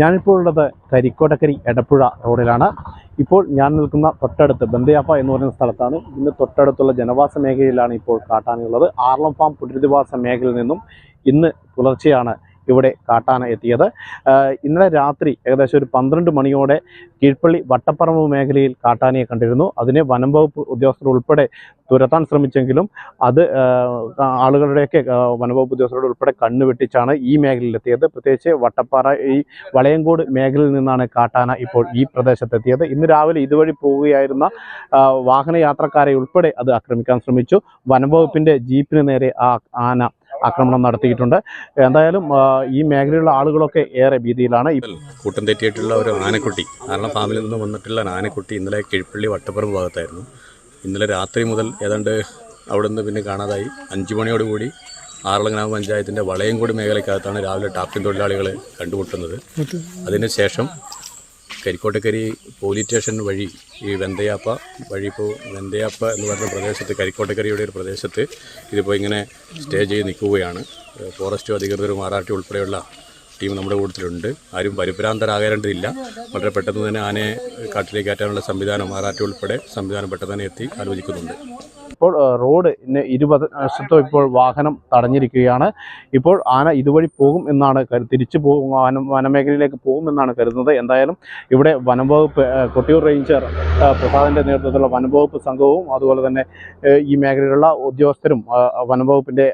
ഞാനിപ്പോൾ ഉള്ളത് കരിക്കോട്ടക്കരി എടപ്പുഴ റോഡിലാണ്. ഇപ്പോൾ ഞാൻ നിൽക്കുന്ന തൊട്ടടുത്ത് ബന്ദയാപ്പ എന്ന് പറയുന്ന സ്ഥലത്താണ്. ഇന്ന് തൊട്ടടുത്തുള്ള ജനവാസ മേഖലയിലാണ് ഇപ്പോൾ കാട്ടാനുള്ളത് ആർളം ഫാം പുനരധിവാസ മേഖലയിൽ നിന്നും ഇന്ന് പുലർച്ചെയാണ് ഇവിടെ കാട്ടാന എത്തിയത്. ഇന്നലെ രാത്രി ഏകദേശം ഒരു പന്ത്രണ്ട് മണിയോടെ കീഴ്പ്പള്ളി വട്ടപ്പറമ്പ് മേഖലയിൽ കാട്ടാനയെ കണ്ടിരുന്നു. അതിനെ വനം വകുപ്പ് ഉദ്യോഗസ്ഥർ ഉൾപ്പെടെ തുരത്താൻ ശ്രമിച്ചെങ്കിലും അത് ആളുകളുടെയൊക്കെ വനംവകുപ്പ് ഉദ്യോഗസ്ഥരോട് ഉൾപ്പെടെ കണ്ണുവെട്ടിച്ചാണ് ഈ മേഖലയിൽ എത്തിയത് പ്രത്യേകിച്ച് വട്ടപ്പാറ ഈ വളയങ്കോട് മേഖലയിൽ നിന്നാണ് കാട്ടാന ഇപ്പോൾ ഈ പ്രദേശത്തെത്തിയത്. ഇന്ന് രാവിലെ ഇതുവഴി പോവുകയായിരുന്ന വാഹനയാത്രക്കാരെ ഉൾപ്പെടെ അത് ആക്രമിക്കാൻ ശ്രമിച്ചു. വനംവകുപ്പിന്റെ ജീപ്പിന് നേരെ ആ ആന ആക്രമണം നടത്തിയിട്ടുണ്ട്. എന്തായാലും ഈ മേഖലയിലുള്ള ആളുകളൊക്കെ ഏറെ ഭീതിയിലാണ്. കൂട്ടം തെറ്റിയിട്ടുള്ള ഒരു ആനക്കുട്ടി കാരണം ഫാമിൽ നിന്ന് വന്നിട്ടുള്ള ആനക്കുട്ടി ഇന്നലെ കിഴിപ്പള്ളി വട്ടപ്പുറം ഭാഗത്തായിരുന്നു. ഇന്നലെ രാത്രി മുതൽ ഏതാണ്ട് അവിടെ നിന്ന് പിന്നെ കാണാതായി. അഞ്ച് മണിയോടുകൂടി ആറളം ഗ്രാമപഞ്ചായത്തിന്റെ വളയംകോട് മേഖലയ്ക്കകത്താണ് രാവിലെ ടാപ്പിംഗ് തൊഴിലാളികൾ കണ്ടുമുട്ടുന്നത്. അതിന് ശേഷം കരിക്കോട്ടക്കരി പോലീസ് സ്റ്റേഷൻ വഴി ഈ വെന്തയാപ്പ വഴി ഇപ്പോൾ വെന്തയാപ്പ എന്ന് പറഞ്ഞ പ്രദേശത്ത് കരിക്കോട്ടക്കരിയുടെ ഒരു പ്രദേശത്ത് ഇതിപ്പോൾ ഇങ്ങനെ സ്റ്റേ ചെയ്ത് നിൽക്കുകയാണ്. ഫോറസ്റ്റ് അധികൃതരും ആറാട്ടി ഉൾപ്പെടെയുള്ള ടീം നമ്മുടെ കൂട്ടത്തിലുണ്ട്. ആരും പരിഭ്രാന്തരാകേണ്ടതില്ല. വളരെ പെട്ടെന്ന് തന്നെ ആനയെ കാട്ടിലേക്ക് കയറ്റാനുള്ള സംവിധാനം ആറാറ്റ് ഉൾപ്പെടെ സംവിധാനം പെട്ടെന്ന് തന്നെ എത്തി ആലോചിക്കുന്നുണ്ട്. ഇപ്പോൾ റോഡ് ഇരുപത് വശത്തും ഇപ്പോൾ വാഹനം തടഞ്ഞിരിക്കുകയാണ്. ഇപ്പോൾ ആന ഇതുവഴി പോകും എന്നാണ് തിരിച്ചു പോകും വനം വനമേഖലയിലേക്ക് പോകും എന്നാണ് കരുതുന്നത്. എന്തായാലും ഇവിടെ വനംവകുപ്പ് കൊട്ടിയൂർ റേഞ്ചർ പ്രസാദിന്റെ നേതൃത്വത്തിലുള്ള വനംവകുപ്പ് സംഘവും അതുപോലെ തന്നെ ഈ മേഖലയിലുള്ള ഉദ്യോഗസ്ഥരും വനംവകുപ്പിന്റെ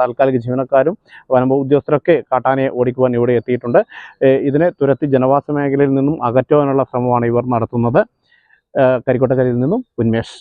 താൽക്കാലിക ജീവനക്കാരും വനംവകുപ്പ് ഉദ്യോഗസ്ഥരൊക്കെ കാട്ടാനയെ ഓടിക്കുവാൻ ഇവിടെ എത്തിയിട്ടുണ്ട്. ഇതിനെ തുരത്തി ജനവാസ മേഖലയിൽ നിന്നും അകറ്റുവാനുള്ള ശ്രമമാണ് ഇവർ നടത്തുന്നത്. കരിക്കോട്ടക്കരയിൽ നിന്നും ഉന്മേഷ്.